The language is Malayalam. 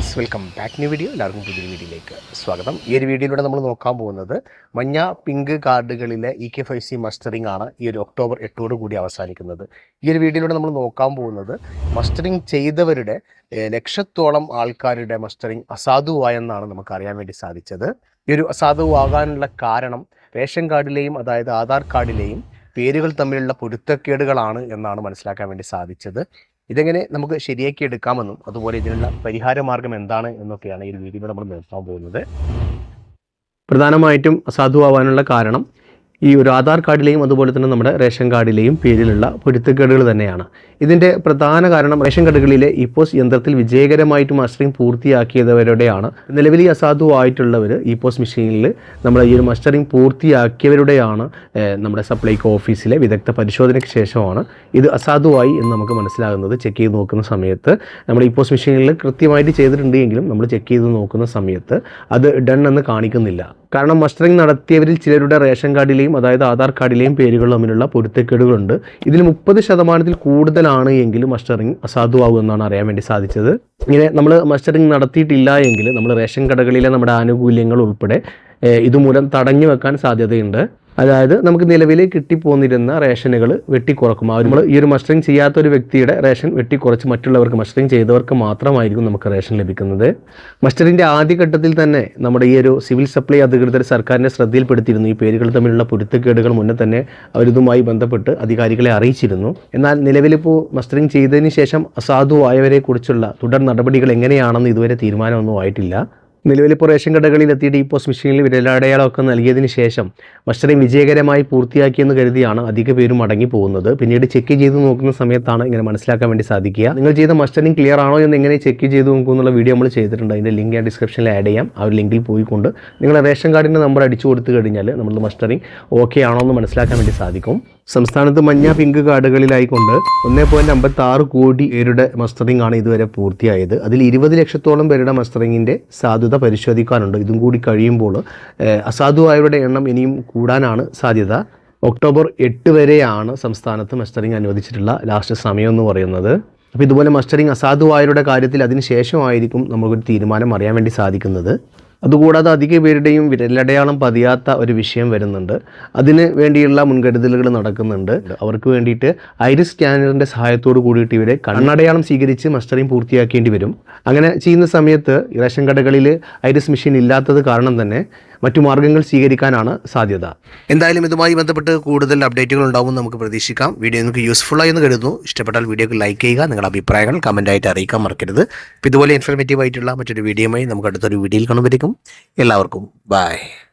Friends welcome back new video എല്ലാവർക്കും പുതിയൊരു വീഡിയോയിലേക്ക് സ്വാഗതം. ഈ ഒരു വീഡിയോയിലൂടെ നമ്മൾ നോക്കാൻ പോകുന്നത് മഞ്ഞ pink കാർഡുകളിലെ E K Y C mustering ആണ് ഈ ഒരു ഒക്ടോബർ എട്ടോട് കൂടി അവസാനിക്കുന്നത്. ഈ ഒരു വീഡിയോയിലൂടെ നമ്മൾ നോക്കാൻ പോകുന്നത് മസ്റ്ററിംഗ് ചെയ്തവരുടെ ലക്ഷത്തോളം ആൾക്കാരുടെ മസ്റ്ററിംഗ് അസാധുവായെന്നാണ് നമുക്ക് അറിയാൻ വേണ്ടി സാധിച്ചത്. ഈ ഒരു അസാധുവാകാനുള്ള കാരണം റേഷൻ കാർഡിലെയും അതായത് ആധാർ കാർഡിലെയും പേരുകൾ തമ്മിലുള്ള പൊരുത്തക്കേടുകളാണ് എന്നാണ് മനസ്സിലാക്കാൻ വേണ്ടി സാധിച്ചത്. ഇതെങ്ങനെ നമുക്ക് ശരിയാക്കി എടുക്കാമെന്നും അതുപോലെ ഇതിനുള്ള പരിഹാര മാർഗം എന്താണ് എന്നൊക്കെയാണ് ഈ വീഡിയോ നമ്മൾ നോക്കാൻ പോകുന്നത്. പ്രധാനമായിട്ടും അസാധുവാകാനുള്ള കാരണം ഈ ഒരു ആധാർ കാർഡിലെയും അതുപോലെ തന്നെ നമ്മുടെ റേഷൻ കാർഡിലെയും പേരിലുള്ള പൊരുത്തക്കേടുകൾ തന്നെയാണ്. ഇതിന്റെ പ്രധാന കാരണം റേഷൻ കാർഡുകളിലെ ഇപ്പോസ് യന്ത്രത്തിൽ വിജയകരമായിട്ട് മസ്റ്ററിംഗ് പൂർത്തിയാക്കിയവരുടെയാണ്. നിലവിൽ ഈ അസാധുവായിട്ടുള്ളവർ ഇപ്പോസ് മെഷീനിൽ നമ്മൾ ഈ ഒരു മസ്റ്ററിംഗ് പൂർത്തിയാക്കിയവരുടെയാണ് നമ്മുടെ സപ്ലൈകോ ഓഫീസിലെ വിദഗ്ധ പരിശോധനയ്ക്ക് ശേഷമാണ് ഇത് അസാധുവായി എന്ന് നമുക്ക് മനസ്സിലാകുന്നത്. ചെക്ക് ചെയ്ത് നോക്കുന്ന സമയത്ത് നമ്മൾ ഇപ്പോസ് മെഷീനിൽ കൃത്യമായിട്ട് ചെയ്തിട്ടുണ്ടെങ്കിലും നമ്മൾ ചെക്ക് ചെയ്ത് നോക്കുന്ന സമയത്ത് അത് ഡൺ എന്ന് കാണിക്കുന്നില്ല. കാരണം മസ്റ്ററിംഗ് നടത്തിയവരിൽ ചിലരുടെ റേഷൻ കാർഡിലെയും അതായത് ആധാർ കാർഡിലെയും പേരുകൾ തമ്മിലുള്ള പൊരുത്തക്കേടുകളുണ്ട്. ഇതിൽ മുപ്പത് ശതമാനത്തിൽ കൂടുതലാണ് എങ്കിൽ മസ്റ്ററിംഗ് അസാധുവാകുമെന്നാണ് അറിയാൻ വേണ്ടി സാധിച്ചത്. ഇങ്ങനെ നമ്മൾ മസ്റ്ററിംഗ് നടത്തിയിട്ടില്ല എങ്കിൽ നമ്മൾ റേഷൻ കടകളിലെ നമ്മുടെ ആനുകൂല്യങ്ങൾ ഉൾപ്പെടെ ഇതുമൂലം തടഞ്ഞു വെക്കാൻ സാധ്യതയുണ്ട്. അതായത് നമുക്ക് നിലവിൽ കിട്ടിപ്പോന്നിരുന്ന റേഷനുകൾ വെട്ടിക്കുറക്കും. ആ നമ്മൾ ഈ ഒരു മസ്റ്ററിങ് ചെയ്യാത്ത ഒരു വ്യക്തിയുടെ റേഷൻ വെട്ടിക്കുറച്ച് മറ്റുള്ളവർക്ക് മസ്റ്ററിങ് ചെയ്തവർക്ക് മാത്രമായിരിക്കും നമുക്ക് റേഷൻ ലഭിക്കുന്നത്. മസ്റ്ററിന്റെ ആദ്യഘട്ടത്തിൽ തന്നെ നമ്മുടെ ഈ ഒരു സിവിൽ സപ്ലൈ അധികൃതർ സർക്കാരിനെ ശ്രദ്ധയിൽപ്പെടുത്തിയിരുന്നു. ഈ പേരുകൾ തമ്മിലുള്ള പൊരുത്തക്കേടുകൾ മുന്നേ തന്നെ അവരിതുമായി ബന്ധപ്പെട്ട് അധികാരികളെ അറിയിച്ചിരുന്നു. എന്നാൽ നിലവിലിപ്പോൾ മസ്റ്ററിങ് ചെയ്തതിന് ശേഷം അസാധുവായവരെ കുറിച്ചുള്ള തുടർ നടപടികൾ എങ്ങനെയാണെന്ന് ഇതുവരെ തീരുമാനമൊന്നും ആയിട്ടില്ല. നിലവിലിപ്പോൾ റേഷൻ കടകളിൽ എത്തിയിട്ട് ഈ പോസ്റ്റ് മെഷീനിൽ വിരലടയാളമൊക്കെ നൽകിയതിന് ശേഷം മസ്റ്ററിംഗ് വിജയകരമായി പൂർത്തിയാക്കിയെന്ന് കരുതിയാണ് അധിക പേരും മടങ്ങി പോകുന്നത്. പിന്നീട് ചെക്ക് ചെയ്ത് നോക്കുന്ന സമയത്താണ് ഇങ്ങനെ മനസ്സിലാക്കാൻ വേണ്ടി സാധിക്കുക. നിങ്ങൾ ചെയ്ത മസ്റ്ററിംഗ് ക്ലിയർ ആണോ എന്ന് എങ്ങനെ ചെക്ക് ചെയ്ത് നോക്കുന്നുള്ള വീഡിയോ നമ്മൾ ചെയ്തിട്ടുണ്ട്. അതിന്റെ ലിങ്ക് ഞാൻ ഡിസ്ക്രിപ്ഷനിൽ ആഡ് ചെയ്യാം. ആ ഒരു ലിങ്കിൽ പോയിക്കൊണ്ട് നിങ്ങൾ റേഷൻ കാർഡിന്റെ നമ്പർ അടിച്ചു കൊടുത്തു കഴിഞ്ഞാൽ നമ്മൾ മസ്റ്ററിംഗ് ഓക്കെ ആണോ എന്ന് മനസ്സിലാക്കാൻ വേണ്ടി സാധിക്കും. സംസ്ഥാനത്ത് മഞ്ഞ പിങ്ക് കാർഡുകളിലായിക്കൊണ്ട് ഒന്നേ പോയിന്റ് അമ്പത്തി ആറ് കോടി പേരുടെ മസ്റ്ററിംഗ് ആണ് ഇതുവരെ പൂർത്തിയായത്. അതിൽ ഇരുപത് ലക്ഷത്തോളം പേരുടെ മസ്റ്ററിങ്ങിന്റെ സാധ്യത പരിശോധിക്കാനുണ്ട്. ഇതും കൂടി കഴിയുമ്പോൾ അസാധുവായവരുടെ എണ്ണം ഇനിയും കൂടാനാണ് സാധ്യത. ഒക്ടോബർ എട്ട് വരെയാണ് സംസ്ഥാനത്ത് മസ്റ്ററിംഗ് അനുവദിച്ചിട്ടുള്ള ലാസ്റ്റ് സമയം എന്ന് പറയുന്നത്. അപ്പോൾ ഇതുപോലെ മസ്റ്ററിംഗ് അസാധുവായവരുടെ കാര്യത്തിൽ അതിന് ശേഷമായിരിക്കും നമുക്കൊരു തീരുമാനം അറിയാൻ വേണ്ടി സാധിക്കുന്നത്. അതുകൂടാതെ അധിക പേരുടെയും വിരലടയാളം പതിയാത്ത ഒരു വിഷയം വരുന്നുണ്ട്. അതിന് വേണ്ടിയുള്ള മുൻകരുതലുകൾ നടക്കുന്നുണ്ട്. അവർക്ക് വേണ്ടിയിട്ട് ഐറിസ് സ്കാനറിന്റെ സഹായത്തോട് കൂടിയിട്ട് ഇവരെ കണ്ണടയാളം സ്വീകരിച്ച് മസ്റ്ററിംഗ് പൂർത്തിയാക്കേണ്ടി വരും. അങ്ങനെ ചെയ്യുന്ന സമയത്ത് റേഷൻ കടകളിൽ ഐറിസ് മെഷീൻ ഇല്ലാത്തത് കാരണം തന്നെ മറ്റു മാർഗങ്ങൾ സ്വീകരിക്കാനാണ് സാധ്യത. എന്തായാലും ഇതുമായി ബന്ധപ്പെട്ട് കൂടുതൽ അപ്ഡേറ്റുകൾ ഉണ്ടാവും നമുക്ക് പ്രതീക്ഷിക്കാം. വീഡിയോ നിങ്ങൾക്ക് യൂസ്ഫുൾ ആയി എന്ന് കരുതുന്നു. ഇഷ്ടപ്പെട്ടാൽ വീഡിയോക്ക് ലൈക്ക് ചെയ്യുക നിങ്ങളുടെ അഭിപ്രായങ്ങൾ കമന്റായിട്ട് അറിയിക്കാൻ മറക്കരുത്. ഇതുപോലെ ഇൻഫർമേറ്റീവ് ആയിട്ടുള്ള മറ്റൊരു വീഡിയോയുമായി നമുക്ക് അടുത്തൊരു വീഡിയോയിൽ കാണുമ്പോഴേക്കും എല്ലാവർക്കും ബൈ